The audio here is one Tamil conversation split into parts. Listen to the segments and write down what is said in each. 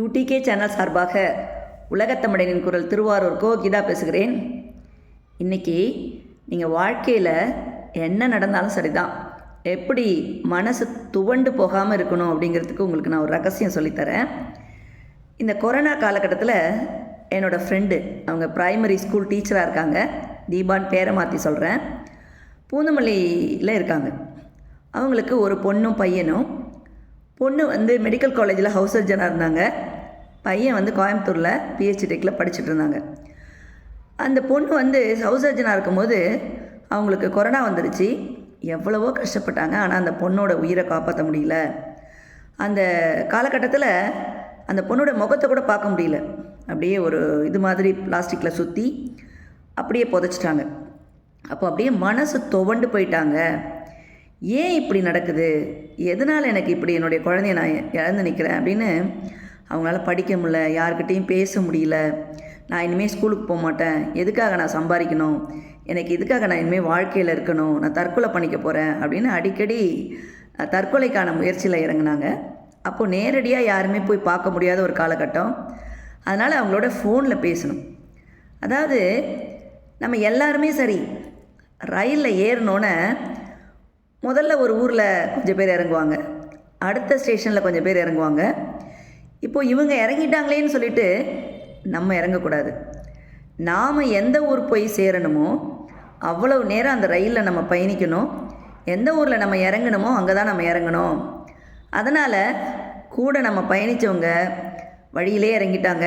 யூடிகே சேனல் சார்பாக உலகத்தமிழனின் குரல் திருவாரூர் கோ கீதா பேசுகிறேன். இன்றைக்கி நீங்கள் வாழ்க்கையில் என்ன நடந்தாலும் சரிதான். எப்படி மனசு துவண்டு போகாமல் இருக்கணும் அப்படிங்கிறதுக்கு உங்களுக்கு நான் ஒரு ரகசியம் சொல்லித்தரேன். இந்த கொரோனா காலகட்டத்தில் என்னோடய ஃப்ரெண்டு அவங்க ப்ரைமரி ஸ்கூல் டீச்சராக இருக்காங்க. தீபான் பேரை மாற்றி சொல்கிறேன் பூந்தமல்லியில் இருக்காங்க. அவங்களுக்கு ஒரு பொண்ணும் பையனும் பொண்ணு வந்து மெடிக்கல் காலேஜில் ஹவுஸ் சர்ஜனாக இருந்தாங்க. பையன் வந்து கோயம்புத்தூரில் பிஹெச்டி டெக்கில் படிச்சுட்டு இருந்தாங்க அந்த பொண்ணு வந்து ஹவுஸ் சர்ஜனாக இருக்கும்போது அவங்களுக்கு கொரோனா வந்துருச்சு. எவ்வளவோ கஷ்டப்பட்டாங்க. ஆனால் அந்த பொண்ணோட உயிரை காப்பாற்ற முடியல. அந்த காலகட்டத்தில் அந்த பொண்ணோட முகத்தை கூட பார்க்க முடியல. அப்படியே ஒரு இது மாதிரி பிளாஸ்டிக்கில் சுற்றி அப்படியே புதைச்சிட்டாங்க. அப்போ அப்படியே மனசு துவண்டு போயிட்டாங்க. ஏன் இப்படி நடக்குது? எதனால் எனக்கு இப்படி என்னுடைய குழந்தைய நான் இழந்து நிற்கிறேன் அப்படின்னு அவங்களால படிக்க முடியல யார்கிட்டேயும் பேச முடியல. நான் இனிமேல் ஸ்கூலுக்கு போக மாட்டேன். எதுக்காக நான் சம்பாதிக்கணும்? எனக்கு எதுக்காக நான் இனிமேல் வாழ்க்கையில் இருக்கணும்? நான் தற்கொலை பண்ணிக்க போகிறேன் அப்படின்னு அடிக்கடி தற்கொலைக்கான முயற்சியில் இறங்குனாங்க. அப்போது நேரடியாக யாருமே போய் பார்க்க முடியாத ஒரு காலகட்டம். அதனால் அவங்களோட ஃபோனில் பேசணும். அதாவது நம்ம எல்லாருமே சரி ரயிலில் ஏறினோன்னே முதல்ல ஒரு ஊரில் கொஞ்சம் பேர் இறங்குவாங்க. அடுத்த ஸ்டேஷனில் கொஞ்சம் பேர் இறங்குவாங்க. இப்போ இவங்க இறங்கிட்டாங்களேன்னு சொல்லிட்டு நம்ம இறங்கக்கூடாது. நாம் எந்த ஊர் போய் சேரணுமோ அவ்வளவு நேரம் அந்த ரயிலில் நம்ம பயணிக்கணும். எந்த ஊரில் நம்ம இறங்கணுமோ அங்கே தான் நம்ம இறங்கணும். அதனால் கூட நம்ம பயணித்தவங்க வழியிலே இறங்கிட்டாங்க.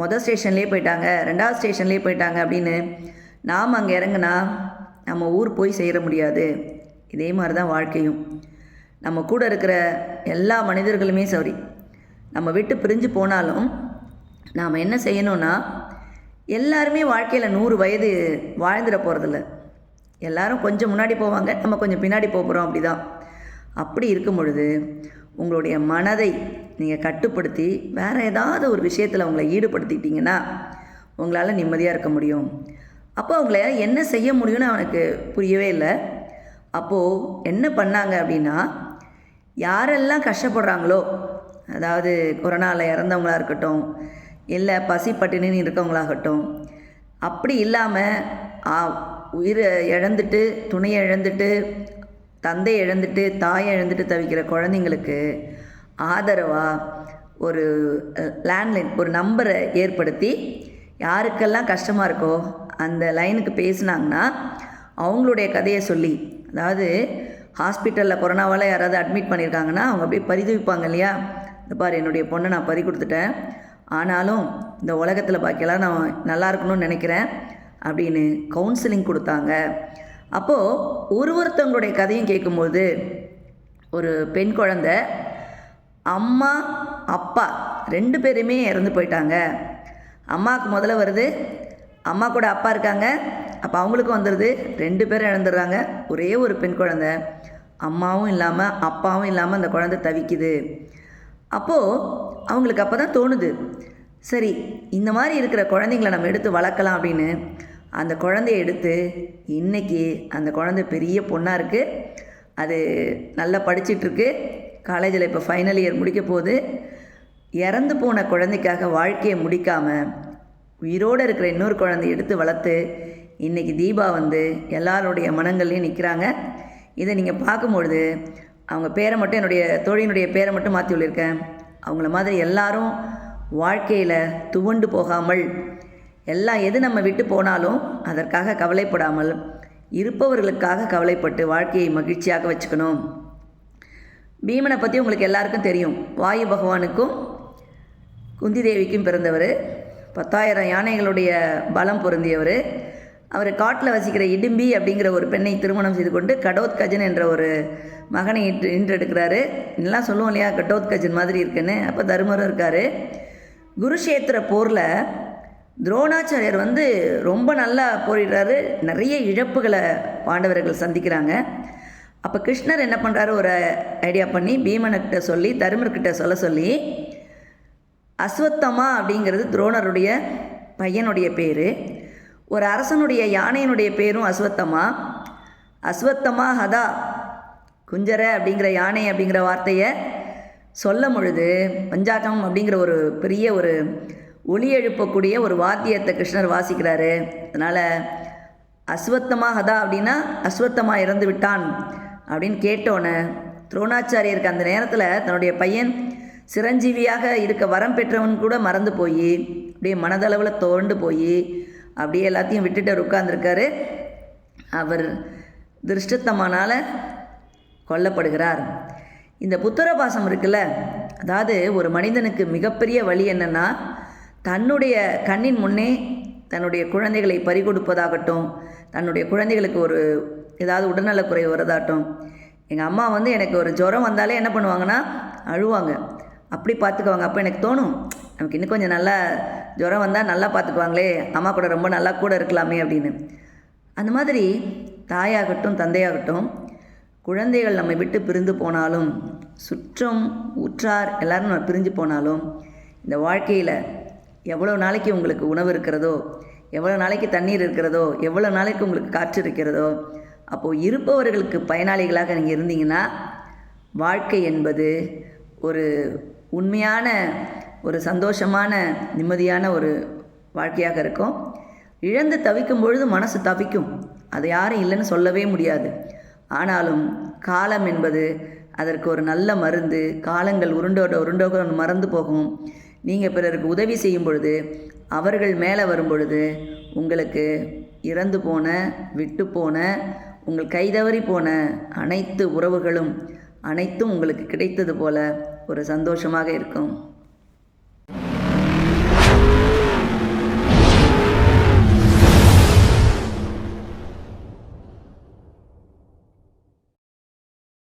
மொதல் ஸ்டேஷன்லேயே போயிட்டாங்க. ரெண்டாவது ஸ்டேஷன்லேயே போயிட்டாங்க அப்படின்னு நாம் அங்கே இறங்குனா நம்ம ஊர் போய் சேர முடியாது. இதே மாதிரி தான் வாழ்க்கையும். நம்ம கூட இருக்கிற எல்லா மனிதர்களுமே சரி. நம்ம விட்டு பிரிஞ்சு போனாலும் நாம் என்ன செய்யணும்னா எல்லாருமே வாழ்க்கையில் நூறு வயது வாழ்ந்துட போகிறதில்ல எல்லாரும் கொஞ்சம் முன்னாடி போவாங்க நம்ம கொஞ்சம் பின்னாடி போகிறோம் அப்படி தான் அப்படி இருக்கும் பொழுது உங்களுடைய மனதை நீங்கள் கட்டுப்படுத்தி வேறு ஏதாவது ஒரு விஷயத்தில் உங்களை ஈடுபடுத்திட்டிங்கன்னா உங்களால் நிம்மதியாக இருக்க முடியும். அப்போ அவங்கள என்ன செய்ய முடியும்னு அவனுக்கு புரியவே இல்லை. அப்போது என்ன பண்ணாங்க அப்படின்னா யாரெல்லாம் கஷ்டப்படுறாங்களோ அதாவது கொரோனாவில் இறந்தவங்களா இருக்கட்டும் இல்லை பசி பட்டினின்னு இருக்கவங்களாகட்டும் அப்படி இல்லாமல் உயிரை இழந்துட்டு துணையை இழந்துட்டு தந்தை இழந்துட்டு தாயை இழந்துட்டு தவிக்கிற குழந்தைங்களுக்கு ஆதரவாக ஒரு லேண்ட்லைன் ஒரு நம்பரை ஏற்படுத்தி யாருக்கெல்லாம் கஷ்டமாக இருக்கோ அந்த லைனுக்கு பேசுனாங்கன்னா அவங்களுடைய கதையை சொல்லி அதாவது ஹாஸ்பிட்டலில் கொரோனாவால் யாராவது அட்மிட் பண்ணியிருக்காங்கன்னா அவங்க அப்படியே பரிதவிப்பாங்க இல்லையா? இந்த பாரு என்னுடைய பொண்ணை நான் பறி கொடுத்துட்டேன். ஆனாலும் இந்த உலகத்தில் பாக்கியெல்லாம் நான் நல்லா இருக்கணும்னு நினைக்கிறேன் அப்படின்னு கவுன்சிலிங் கொடுத்தாங்க. அப்போது ஒரு ஒருத்தவங்களுடைய கதையும் கேட்கும்போது ஒரு பெண் குழந்த அம்மா அப்பா ரெண்டு பேருமே இறந்து போயிட்டாங்க. அம்மாவுக்கு முதல்ல வருது அம்மா கூட அப்பா இருக்காங்க அப்போ அவங்களுக்கும் வந்துடுது ரெண்டு பேரும் இழந்துடுறாங்க ஒரே ஒரு பெண் குழந்த. அம்மாவும் இல்லாமல் அப்பாவும் இல்லாமல் அந்த குழந்தை தவிக்குது. அப்போது அவங்களுக்கு அப்போ தான் தோணுது. சரி இந்த மாதிரி இருக்கிற குழந்தைங்கள நம்ம எடுத்து வளர்க்கலாம் அப்படின்னு. அந்த குழந்தைய எடுத்து இன்னைக்கு அந்த குழந்தை பெரிய பொண்ணாக இருக்குது அது நல்லா படிச்சிட்ருக்கு. காலேஜில் இப்போ ஃபைனல் இயர் முடிக்க போகுது. இறந்து போன குழந்தைக்காக வாழ்க்கையை முடிக்காமல் உயிரோடு இருக்கிற இன்னொரு குழந்தைய எடுத்து வளர்த்து இன்றைக்கி தீபா வந்து எல்லாருடைய மனங்கள்லையும் நிற்கிறாங்க இதை நீங்கள் பார்க்கும்பொழுது அவங்க பேரை மட்டும் என்னுடைய தோழியினுடைய பேரை மட்டும் மாற்றி உள்ளிருக்கேன் அவங்கள மாதிரி எல்லாரும் வாழ்க்கையில் துவண்டு போகாமல் எல்லாம் எது நம்ம விட்டு போனாலும் அதற்காக கவலைப்படாமல் இருப்பவர்களுக்காக கவலைப்பட்டு வாழ்க்கையை மகிழ்ச்சியாக வச்சுக்கணும். பீமனை பற்றி உங்களுக்கு எல்லாருக்கும் தெரியும். வாயு பகவானுக்கும் குந்தி தேவிக்கும் பிறந்தவர். பத்தாயிரம் யானைகளுடைய பலம் பொருந்தியவர். அவர் காட்டில் வசிக்கிற இடும்பி அப்படிங்கிற ஒரு பெண்ணை திருமணம் செய்து கொண்டு கடோத்கஜன் என்ற ஒரு மகனை இன்று இன்றெடுக்கிறாரு. எல்லாம் சொல்லுவோம் இல்லையா? கடோத்கஜன் மாதிரி இருக்குன்னு. அப்போ தருமரும் இருக்கார். குருஷேத்திர போரில் துரோணாச்சாரியர் வந்து ரொம்ப நல்லா போரிடுறாரு. நிறைய இழப்புகளை பாண்டவர்கள் சந்திக்கிறாங்க. அப்போ கிருஷ்ணர் என்ன பண்ணுறாரு ஒரு ஐடியா பண்ணி பீமனுக்கிட்ட சொல்லி தருமர்கிட்ட சொல்ல சொல்லி அஸ்வத்தமா அப்படிங்கிறது துரோணருடைய பையனுடைய பேர். ஒரு அரசனுடைய யானையினுடைய பேரும் அஸ்வத்தமா? அஸ்வத்தமா ஹதா. குஞ்சர அப்படிங்கிற யானை அப்படிங்கிற வார்த்தையை சொல்லும் பொழுது பஞ்சாக்கம் அப்படிங்கிற ஒரு பெரிய ஒரு ஒளி எழுப்பக்கூடிய ஒரு வாத்தியத்தை கிருஷ்ணர் வாசிக்கிறாரு. அதனால் அஸ்வத்தமா ஹதா அப்படின்னா அஸ்வத்தமாக இறந்து விட்டான் அப்படின்னு கேட்டோன்னே துரோணாச்சாரியருக்கு அந்த நேரத்தில் தன்னுடைய பையன் சிரஞ்சீவியாக இருக்க வரம் பெற்றவன் கூட மறந்து போய் அப்படியே மனதளவில் தோண்டு போய் அப்படியே எல்லாத்தையும் விட்டுட்டு அவர் அவர் திருஷ்டத்தமானால் கொல்லப்படுகிறார். இந்த புத்திரபாசம் இருக்குல்ல அதாவது ஒரு மனிதனுக்கு மிகப்பெரிய வழி என்னன்னா தன்னுடைய கண்ணின் முன்னே தன்னுடைய குழந்தைகளை பறிகொடுப்பதாகட்டும் தன்னுடைய குழந்தைகளுக்கு ஒரு ஏதாவது உடல்நலக்குறைவு வரதாகட்டும். எங்கள் அம்மா வந்து எனக்கு ஒரு ஜுரம் வந்தாலே என்ன பண்ணுவாங்கன்னா அழுவாங்க. அப்படி பார்த்துக்குவாங்க. அப்போ எனக்கு தோணும் நமக்கு இன்னும் கொஞ்சம் நல்லா ஜுரம் வந்தால் நல்லா பார்த்துக்குவாங்களே அம்மா கூட ரொம்ப நல்லா கூட இருக்கலாமே அப்படின்னு. அந்த மாதிரி தாயாகட்டும் தந்தையாகட்டும் குழந்தைகள் நம்மை விட்டு பிரிந்து போனாலும் சுற்றம் உற்றார் எல்லோரும் நம்ம பிரிஞ்சு போனாலும் இந்த வாழ்க்கையில் எவ்வளோ நாளைக்கு உங்களுக்கு உணவு இருக்கிறதோ எவ்வளோ நாளைக்கு தண்ணீர் இருக்கிறதோ எவ்வளோ நாளைக்கு உங்களுக்கு காற்று இருக்கிறதோ அப்போது இருப்பவர்களுக்கு பயனாளிகளாக நீங்கள் இருந்தீங்கன்னா வாழ்க்கை என்பது ஒரு உண்மையான ஒரு சந்தோஷமான நிம்மதியான ஒரு வாழ்க்கையாக இருக்கும். இழந்து தவிக்கும் பொழுது மனசு தவிக்கும். அது யாரும் இல்லைன்னு சொல்லவே முடியாது. ஆனாலும் காலம் என்பது அதற்கு ஒரு நல்ல மருந்து. காலங்கள் உருண்டோட உருண்டோட மறந்து போகும். நீங்கள் பிறருக்கு உதவி செய்யும் பொழுது அவர்கள் மேலே வரும் பொழுது உங்களுக்கு இறந்து போன விட்டு போன உங்கள் கைதவறி போன அனைத்து உறவுகளும் அனைத்தும் உங்களுக்கு கிடைத்தது போல ஒரு சந்தோஷமாக இருக்கும்.